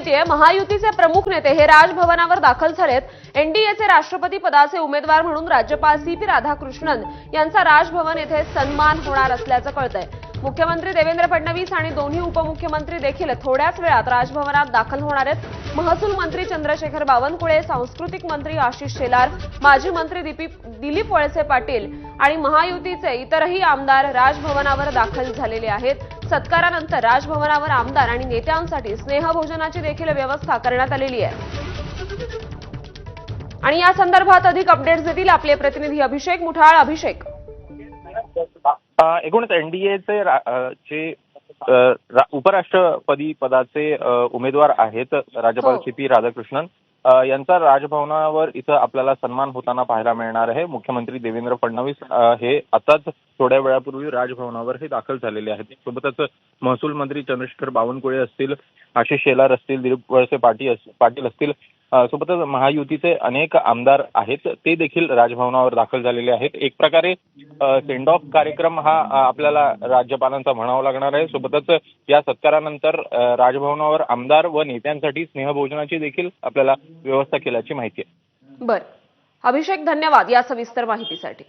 येते महायुतीचे प्रमुख नेते हे राजभवनावर दाखल झालेत. एनडीएचे राष्ट्रपती पदाचे उमेदवार म्हणून राज्यपाल सी पी राधाकृष्णन यांचा राजभवन येथे सन्मान होणार असल्याचं कळतंय. मुख्यमंत्री देवेंद्र फडणवीस आणि दोन्ही उपमुख्यमंत्री देखील थोड्याच वेळात राजभवनात दाखल होणार आहेत. महसूल मंत्री चंद्रशेखर बावनकुळे सांस्कृतिक मंत्री आशिष शेलार माजी मंत्री दिलीप वळसे पाटील आणि महायुतीचे इतरही आमदार राजभवनावर दाखल झालेले आहेत. सत्कारानंतर राजभवनावर आमदार आणि नेत्यांसाठी स्नेहभोजनाची देखील व्यवस्था करण्यात आलेली आहे. आणि या संदर्भात अधिक अपडेट्स देतील आपले प्रतिनिधी अभिषेक मुठाळ. अभिषेक. एकूणच एनडीएचे रा- उपराष्ट्रपदी पदाचे उमेदवार आहेत राज्यपाल हो. सी पी राधाकृष्णन यांचा राजभवनावर इथं आपल्याला सन्मान होताना पाहायला मिळणार आहे. मुख्यमंत्री देवेंद्र फडणवीस हे आताच थोड्या वेळापूर्वी राजभवनावर हे दाखल झालेले आहेत. सोबतच महसूल मंत्री चंद्रशेखर बावनकुळे असतील आशिष शेलार असतील दिलीप वळसे पाटील पाटील असतील सोबतच महायुतीचे अनेक आमदार आहेत. ते देखील राजभवनावर दाखल झालेले आहेत. एक प्रकारे सेंड ऑफ कार्यक्रम हा आपल्याला राज्यपालांचा म्हणावा लागणार आहे. सोबतच या सत्कारानंतर राजभवनावर आमदार व नेत्यांसाठी स्नेहभोजनाची देखील आपल्याला व्यवस्था केल्याची माहिती आहे. बर. अभिषेक धन्यवाद या सविस्तर माहितीसाठी.